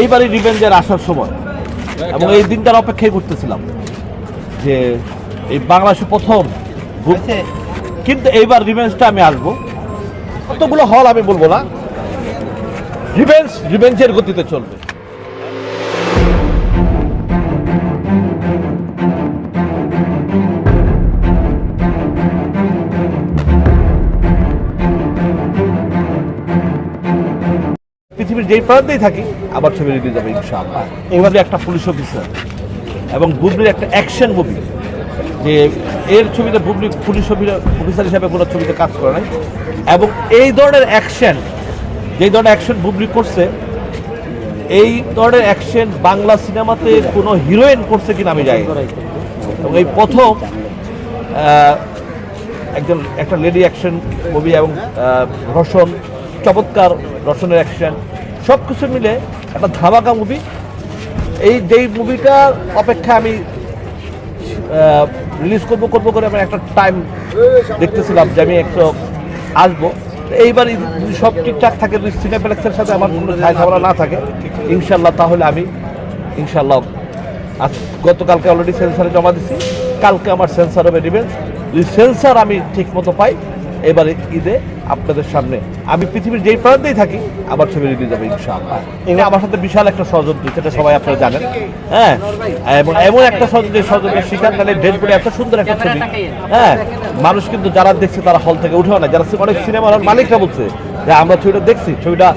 এইবারই রিভেঞ্জের আসার সময়। এবং এই দিনটার অপেক্ষায় করতেছিলাম যে এই বাংলাদেশে প্রথম কিন্তু এইবার রিভেঞ্জটা আমি আসব। কতগুলো হল আমি বলব না। রিভেঞ্জ রিভেঞ্জের গতিতে চলবে। পৃথিবীর যেই প্রান্তেই থাকি, আবার ছবি রিলিজ হবে ইনশাআল্লাহ এবারে একটা পুলিশ অফিসার এবং বুবলির একটা অ্যাকশন মুভি যে এর ছবিতে বুবলি পুলিশ অফিসার হিসাবে কোনো ছবিতে কাজ করে নাই এবং এই ধরনের অ্যাকশন যেই ধরনের অ্যাকশন বুবলি করছে, এই ধরনের অ্যাকশন বাংলা সিনেমাতে কোনো হিরোইন করছে কিনা আমি না। এবং এই প্রথম একজন, একটা লেডি অ্যাকশন মুভি এবং রসন, চমৎকার রসনের অ্যাকশন সব কিছু মিলে একটা ধামাকা মুভি এই যেই মুভিটার অপেক্ষা আমি রিলিজ করব করব করে আমি একটা টাইম দেখতেছিলাম যে আমি একটু আসব। এইবার সব ঠিকঠাক থাকে, যদি সিনেপ্লেক্সের সাথে আমার কোনো ঝামেলা না থাকে ইনশাল্লাহ তাহলে আমি ইনশাল্লাহ আজ গতকালকে অলরেডি সেন্সারে জমা দিছি। কালকে আমার সেন্সার হবে যদি সেন্সার আমি ঠিক মতো পাই, এবারে ঈদে আপনাদের সামনে। আমি পৃথিবীর যেই প্রান্তেই থাকি, আমার ছবি রিলিজ হবে ইনশাআল্লাহ। আমার সাথে বিশাল একটা সহযোগী সেটা সবাই আপনারা জানেন। হ্যাঁ এবং এমন একটা সহযোগী সহযোগের শিকার তাহলে ডেট বলে এত সুন্দর একটা ছবি। হ্যাঁ মানুষ কিন্তু যারা দেখছে তারা হল থেকে উঠেও না যারা অনেক সিনেমা মালিকরা বলছে যে, আমরা ছবিটা দেখছি। ছবিটা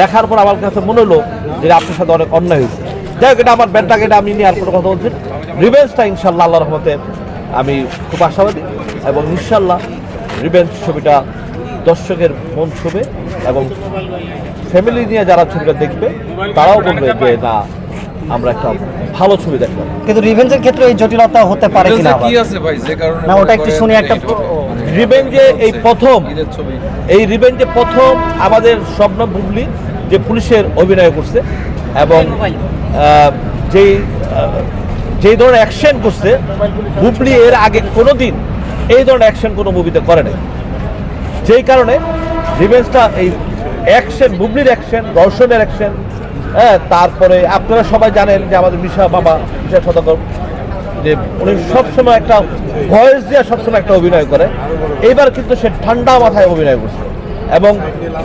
দেখার পর আমার কাছে মনে হলো যে আপনার সাথে অনেক অন্যায় হয়েছে। যাই হোক, এটা আমার ব্যান্ডটাকে এটা আমি নিয়ে আর কোনো কথা বলছি রিভেঞ্জটা ইনশাল্লাহ আল্লাহ রহমতে আমি খুব আশাবাদী এবং ইনশাল্লাহ রিভেন্স ছবিটা দর্শকের মন ছবে এবং ফ্যামিলি নিয়ে যারা ছবিটা দেখবে তারাও বলবে যে না আমরা একটা ভালো ছবি দেখলাম। কিন্তু রিভেঞ্জের ক্ষেত্রে এই জটিলতা হতে পারে কিনা কি আছে ভাই? যে কারণে না ওটা একটু শুনি একটা রিভেঞ্জে এই প্রথম এই রিভেঞ্জে প্রথম আমাদের স্বপ্ন বুবলি যে পুলিশের অভিনয় করছে এবং আহ, যেই যেই ধরনের অ্যাকশন করছে বুবলি এর আগে কোনো দিন এই ধরনের অ্যাকশন কোনো মুভিতে করে নাই। যেই কারণে রিভেঞ্জটা এই অ্যাকশন বুবলির অ্যাকশন দর্শনের অ্যাকশন হ্যাঁ তারপরে আপনারা সবাই জানেন যে আমাদের মিশা বাবা, মিশা সদাগর, যে উনি সবসময় একটা ভয়েস দিয়ে সবসময় একটা অভিনয় করে। এইবার কিন্তু সে ঠান্ডা মাথায় অভিনয় করছে এবং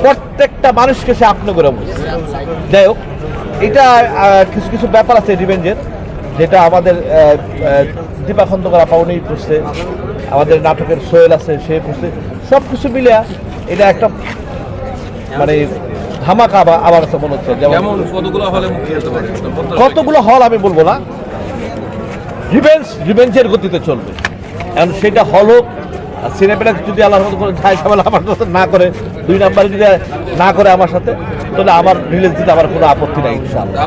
প্রত্যেকটা মানুষকে সে আপনি করে বলছে। যাই হোক, এটা কিছু কিছু ব্যাপার আছে রিভেঞ্জের যেটা আমাদের দীপা খন্দকার পাউনি করছে। আমাদের নাটকের সোহেল আছে সে করছে সব কিছু মিলে এটা একটা মানে ধামাকা আবার আমার কাছে মনে হচ্ছে। যেমন কতগুলো হলে কতগুলো আমি বলব না। রিভেঞ্জ রিভেঞ্জের গতিতে চলবে। এখন সেটা হল হোক সিনেপ্লেক্স যদি আল্লাহর মতো করে ঝাই ঝামেলা আমার সাথে না করে দুই নাম্বারে যদি না করে আমার সাথে তাহলে আমার রিলিজ দিতে আমার কোনো আপত্তি নাই ইনশাআল্লাহ।